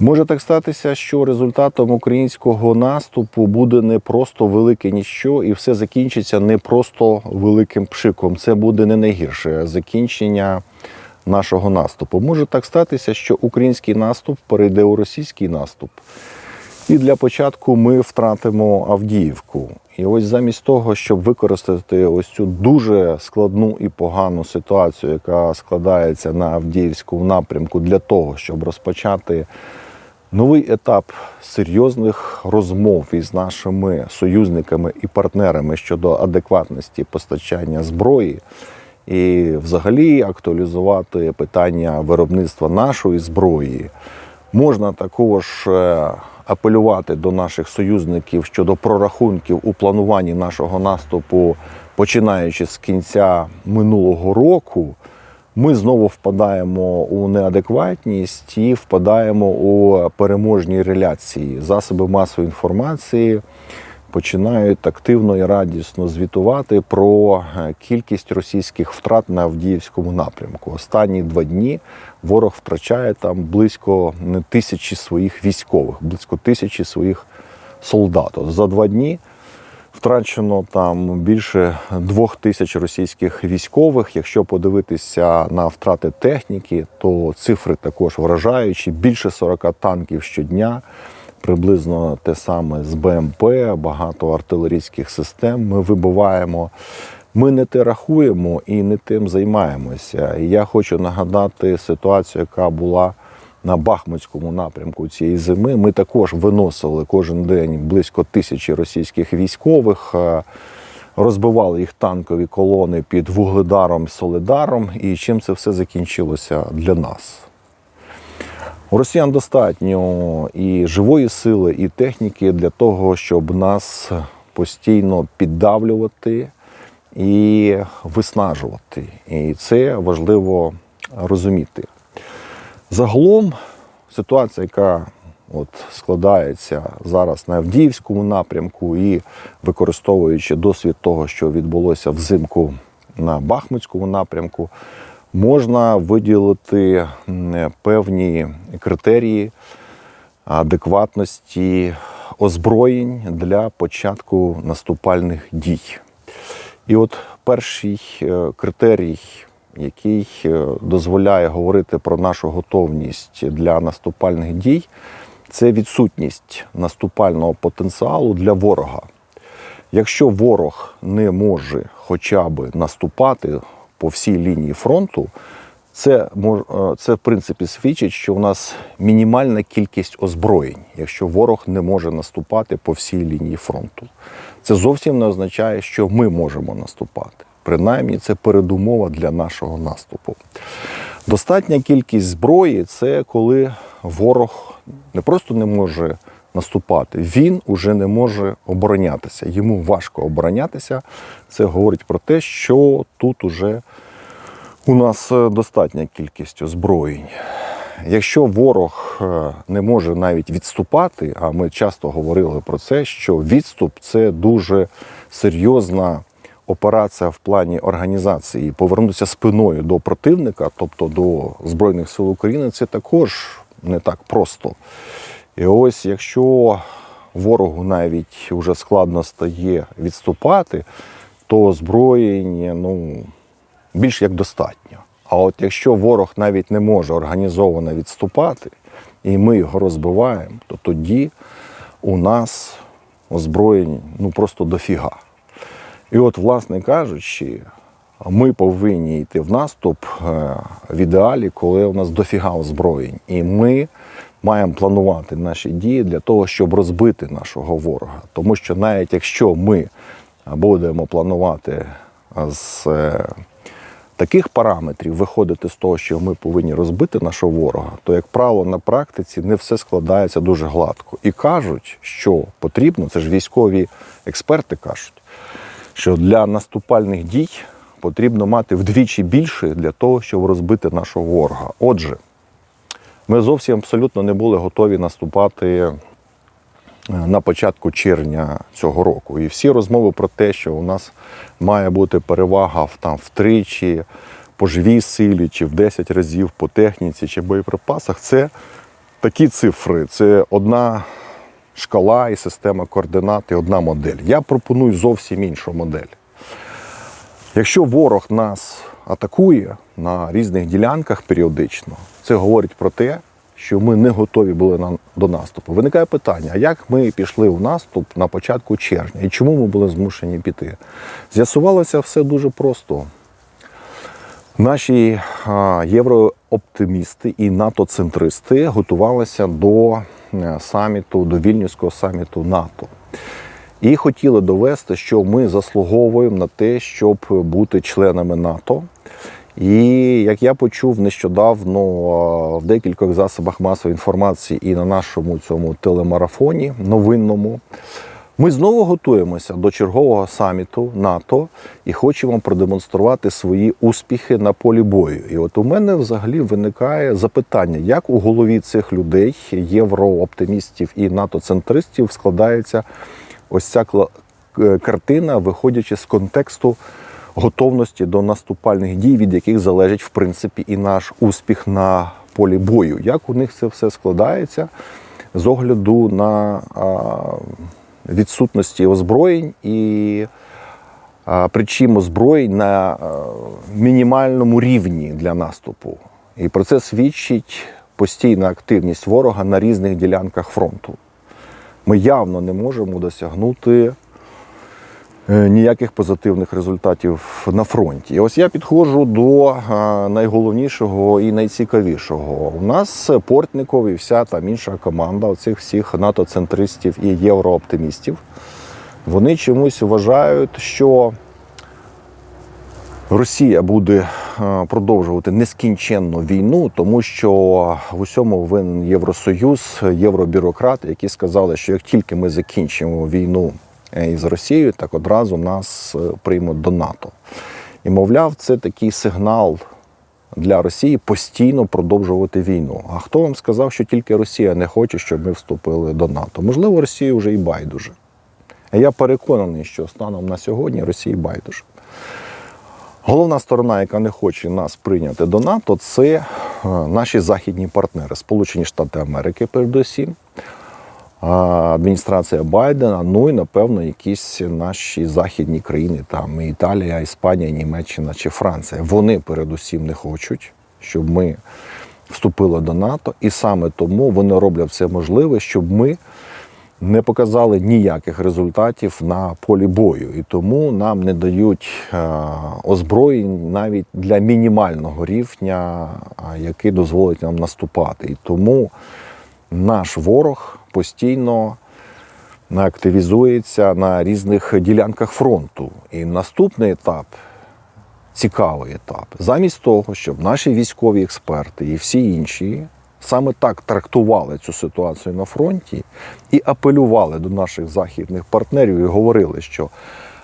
Може так статися, що результатом українського наступу буде не просто велике ніщо, і все закінчиться не просто великим пшиком. Це буде не найгірше закінчення нашого наступу. Може так статися, що український наступ перейде у російський наступ. І для початку ми втратимо Авдіївку. І ось замість того, щоб використати ось цю дуже складну і погану ситуацію, яка складається на Авдіївському напрямку, для того, щоб розпочати новий етап серйозних розмов із нашими союзниками і партнерами щодо адекватності постачання зброї, і взагалі актуалізувати питання виробництва нашої зброї. Можна також е, апелювати до наших союзників щодо прорахунків у плануванні нашого наступу, починаючи з кінця минулого року. Ми знову впадаємо у неадекватність і впадаємо у переможні реляції. Засоби масової інформації починають активно і радісно звітувати про е, кількість російських втрат на Авдіївському напрямку. Останні два дні ворог втрачає там близько тисячі своїх військових, близько тисячі своїх солдат. За два дні втрачено там більше двох тисяч російських військових. Якщо подивитися на втрати техніки, то цифри також вражаючі. Більше 40 танків щодня. Приблизно те саме з БМП, багато артилерійських систем. Ми вибиваємо. Ми не те рахуємо і не тим займаємося. І я хочу нагадати ситуацію, яка була на Бахмутському напрямку цієї зими. Ми також виносили кожен день близько тисячі російських військових, е, розбивали їх танкові колони під Вугледаром, Солидаром. І чим це все закінчилося для нас? У росіян достатньо і живої сили, і техніки для того, щоб нас постійно піддавлювати і виснажувати. І це важливо розуміти. Загалом ситуація, яка от складається зараз на Авдіївському напрямку, і використовуючи досвід того, що відбулося взимку на Бахмутському напрямку, можна виділити певні критерії адекватності озброєнь для початку наступальних дій. І от перший е, критерій, який е, дозволяє говорити про нашу готовність для наступальних дій, це відсутність наступального потенціалу для ворога. Якщо ворог не може хоча б наступати по всій лінії фронту, це е, це в принципі свідчить, що у нас мінімальна кількість озброєнь, якщо ворог не може наступати по всій лінії фронту. Це зовсім не означає, що ми можемо наступати. Принаймні, це передумова для нашого наступу. Достатня кількість зброї це коли ворог не просто не може наступати, він уже не може оборонятися. Йому важко оборонятися. Це говорить про те, що тут уже у нас е, достатня кількість озброєнь. Якщо ворог е, не може навіть відступати, а ми часто говорили про це, що відступ це дуже серйозна операція в плані організації. Повернутися спиною до противника, тобто до Збройних сил України, це також не так просто. І ось якщо ворогу навіть вже складно стає відступати, то озброєння ну, більш як достатньо. А от якщо ворог навіть не може організовано відступати, і ми його розбиваємо, то тоді у нас озброєнь ну просто дофіга. І от, власне кажучи, ми повинні йти в наступ е, в ідеалі, коли у нас дофіга озброєнь. І ми маємо планувати наші дії для того, щоб розбити нашого ворога. Тому що навіть якщо ми будемо планувати з е, таких параметрів, виходити з того, що ми повинні розбити нашого ворога, то, як правило, на практиці не все складається дуже гладко. І кажуть, що потрібно, це ж військові експерти кажуть, що для наступальних дій потрібно мати вдвічі більше для того, щоб розбити нашого ворога. Отже, ми зовсім абсолютно не були готові наступати е, на початку червня цього року. І всі розмови про те, що у нас має бути перевага в там втричі по живій силі, чи в 10 разів по техніці, чи боєприпасах, це такі цифри це одна шкала і система координат, і одна модель. Я пропоную зовсім іншу модель. Якщо ворог нас атакує на різних ділянках періодично, це говорить про те, що ми не готові були до наступу. Виникає питання: а як ми пішли в наступ на початку червня і чому ми були змушені піти? З'ясувалося все дуже просто. Наші єврооптимісти і НАТО-центристи готувалися до е, саміту, до вільнюського саміту НАТО. І хотіли довести, що ми заслуговуємо на те, щоб бути членами НАТО. І як я почув нещодавно в декількох засобах масової інформації і на нашому цьому телемарафоні новинному, ми знову готуємося до чергового саміту НАТО і хочемо продемонструвати свої успіхи на полі бою. І от у мене взагалі виникає запитання, як у голові цих людей, єврооптимістів і НАТО-центристів, складається ось ця е, картина, виходячи з контексту готовності до наступальних дій, від яких залежить в принципі і наш успіх на полі бою. Як у них це все складається з огляду на а, відсутності озброєнь і причому озброєнь на мінімальному рівні для наступу. І про це свідчить постійна активність ворога на різних ділянках фронту. Ми явно не можемо досягнути е, ніяких позитивних результатів на фронті. І ось я підходжу до е, найголовнішого і найцікавішого. У нас Портников і вся там інша команда оцих всіх НАТО-центристів і єврооптимістів. Вони чомусь вважають, що Росія буде е, продовжувати нескінченну війну, тому що в усьому винен Євросоюз, євробюрократи, які сказали, що як тільки ми закінчимо війну е, із Росією, так одразу нас е, приймуть до НАТО. І мовляв, це такий сигнал для Росії постійно продовжувати війну. А хто вам сказав, що тільки Росія не хоче, щоб ми вступили до НАТО? Можливо, Росії вже і байдуже. Я переконаний, що станом на сьогодні Росії байдуже. Головна сторона, яка не хоче нас прийняти до НАТО, це е, наші західні партнери, Сполучені Штати Америки, передусім, е, адміністрація Байдена, ну і напевно якісь наші західні країни, там і Італія, Іспанія, Німеччина чи Франція. Вони передусім не хочуть, щоб ми вступили до НАТО, і саме тому вони роблять все можливе, щоб ми не показали ніяких результатів на полі бою, і тому нам не дають е, озброєнь навіть для мінімального рівня, який дозволить нам наступати. І тому наш ворог постійно активізується на різних ділянках фронту. І наступний етап. Цікавий етап. Замість того, щоб наші військові експерти і всі інші саме так трактували цю ситуацію на фронті і апелювали до наших західних партнерів і говорили, що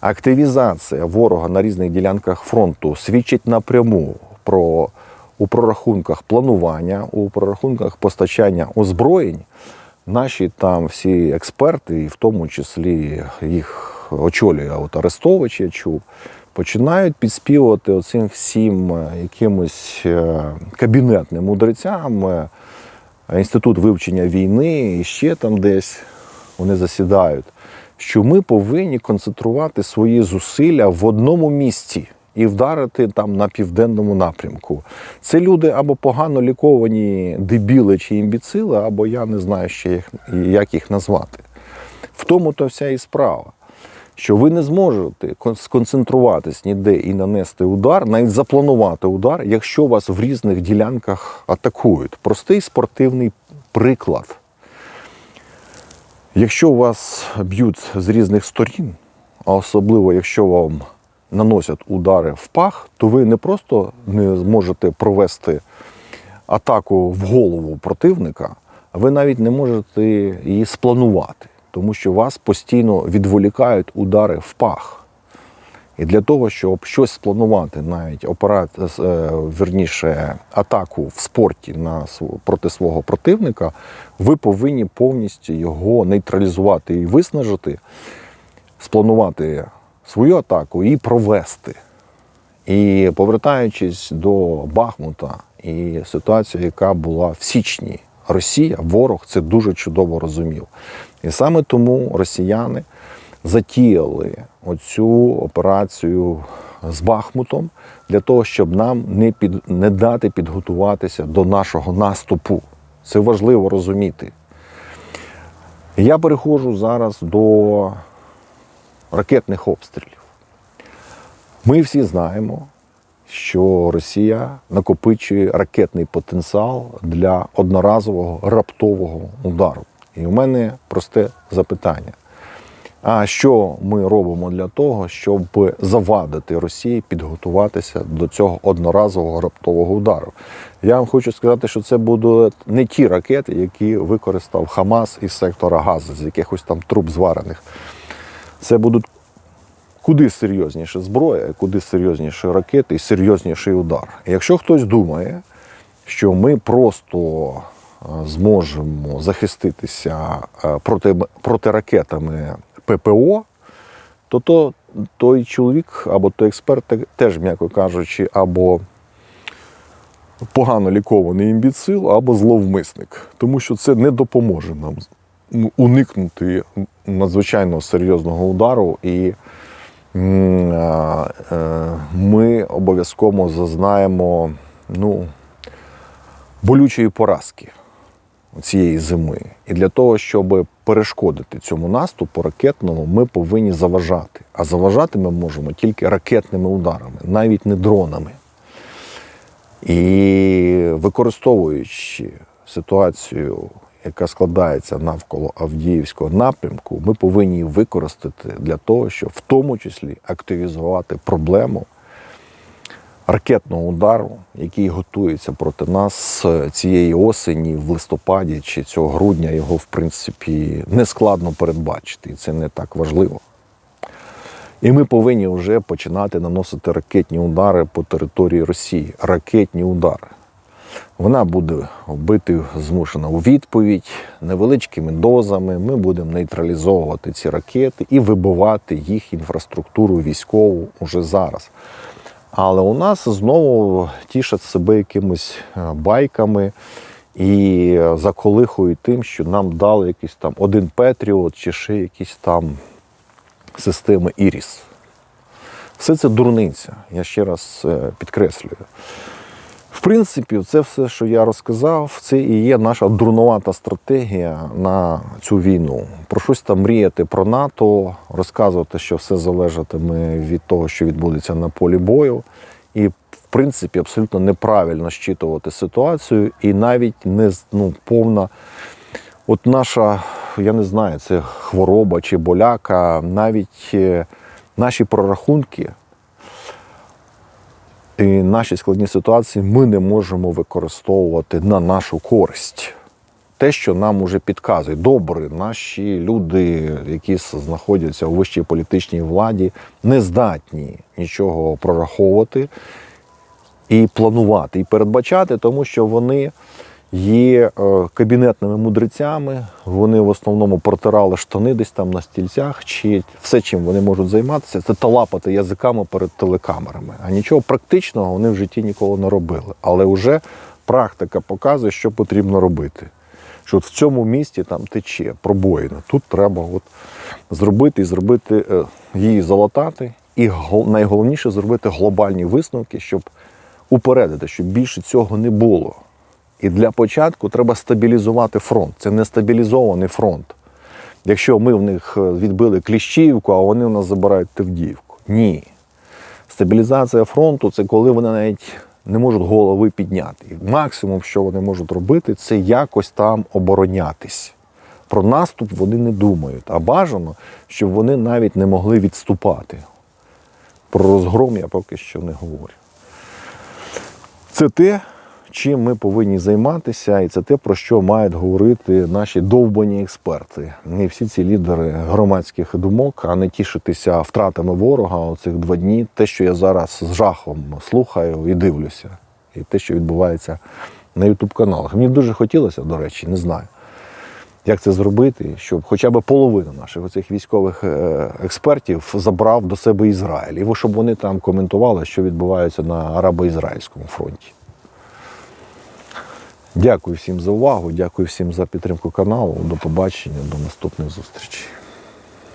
активізація ворога на різних ділянках фронту свідчить напряму про у прорахунках планування, у прорахунках постачання озброєнь. Наші там всі експерти, і в тому числі їх очолює от Арестович, я чув, починають підспівувати оцим всім е, якимось е, кабінетним мудрецям, е, інститут вивчення війни і ще там десь вони засідають, що ми повинні концентрувати свої зусилля в одному місці. І вдарити там на південному напрямку. Це люди або погано ліковані дебіли чи імбіцили, або я не знаю ще їх, як їх назвати. В тому то вся і справа що ви не зможете сконцентруватись ніде і нанести удар, навіть запланувати удар, якщо вас в різних ділянках атакують. Простий спортивний приклад. Якщо вас б'ють з різних сторін, а особливо якщо вам наносять удари в пах, то ви не просто не зможете провести атаку в голову противника, а ви навіть не можете її спланувати, тому що вас постійно відволікають удари в пах. І для того, щоб щось спланувати, навіть операт, е, верніше, атаку в спорті на проти свого противника, ви повинні повністю його нейтралізувати і виснажити, спланувати свою атаку і провести. І повертаючись до Бахмута і ситуації, яка була в січні, Росія, ворог це дуже чудово розумів. І саме тому росіяни затіяли оцю операцію з Бахмутом для того, щоб нам не, під, не дати підготуватися до нашого наступу. Це важливо розуміти. Я переходжу зараз до ракетних обстрілів. Ми всі знаємо, що Росія накопичує ракетний потенціал для одноразового раптового удару. І у мене просте запитання: а що ми робимо для того, щоб завадити Росії підготуватися до цього одноразового раптового удару? Я вам хочу сказати, що це будуть не ті ракети, які використав Хамас із сектора Гази, з якихось там труб зварених. Це будуть куди серйозніша зброя, куди серйозніші ракети і серйозніший удар. Якщо хтось думає, що ми просто е, зможемо захиститися е, проти, проти ракетами ППО, то, то той чоловік або той експерт те- теж, м'яко кажучи, або погано лікований імбіцил, або зловмисник, тому що це не допоможе нам уникнути надзвичайно серйозного удару і а, е, ми обов'язково зазнаємо ну, болючої поразки цієї зими. І для того, щоб перешкодити цьому наступу ракетному, ми повинні заважати. А заважати ми можемо тільки ракетними ударами, навіть не дронами. І використовуючи ситуацію, яка складається навколо Авдіївського напрямку, ми повинні використати для того, щоб в тому числі активізувати проблему ракетного удару, який готується проти нас цієї осені в листопаді чи цього грудня. Його, в принципі, не складно передбачити, і це не так важливо. І ми повинні вже починати наносити ракетні удари по території Росії. Ракетні удари. Вона буде бити змушена у відповідь невеличкими дозами. Ми будемо нейтралізовувати ці ракети і вибивати їх інфраструктуру військову уже зараз. Але у нас знову тішать себе якимись е, байками і заколихують тим, що нам дали якийсь там один Петріот чи ще якісь там системи Іріс. Все це дурниця, я ще раз е, підкреслюю. Принципі, це все, що я розказав, це і є наша дурнувата стратегія на цю війну. Про щось там мріяти про НАТО, розказувати, що все залежатиме від того, що відбудеться на полі бою. І, в принципі, абсолютно неправильно щитувати ситуацію, і навіть не ну, повна. От наша, я не знаю, це хвороба чи боляка, навіть е, наші прорахунки і наші складні ситуації ми не можемо використовувати на нашу користь. Те, що нам уже підказує, добре, наші люди, які знаходяться у вищій політичній владі, не здатні нічого прораховувати і планувати, і передбачати, тому що вони є е, кабінетними мудрецями, вони в основному протирали штани десь там на стільцях, чи все, чим вони можуть займатися, це талапати язиками перед телекамерами. А нічого практичного вони в житті ніколи не робили. Але вже практика показує, що потрібно робити. Що от в цьому місті там тече пробоїна. Тут треба от зробити і зробити е, її залатати. І гол- найголовніше зробити глобальні висновки, щоб упередити, щоб більше цього не було. І для початку треба стабілізувати фронт. Це не стабілізований фронт. Якщо ми в них е, відбили Кліщівку, а вони у нас забирають Тевдіївку. Ні. Стабілізація фронту це коли вони навіть не можуть голови підняти. Максимум, що вони можуть робити, це якось там оборонятись. Про наступ вони не думають, а бажано, щоб вони навіть не могли відступати. Про розгром я поки що не говорю. Це те, чим ми повинні займатися, і це те, про що мають говорити наші довбані експерти. Не всі ці лідери громадських думок, а не тішитися втратами ворога оцих два дні. Те, що я зараз з жахом слухаю і дивлюся, і те, що відбувається на ютуб-каналах. Мені дуже хотілося, до речі, не знаю. Як це зробити, щоб хоча б половина наших оцих військових е, експертів забрав до себе Ізраїль, і щоб вони там коментували, що відбувається на арабо-ізраїльському фронті. Дякую всім за увагу, дякую всім за підтримку каналу. До побачення, до наступних зустрічей.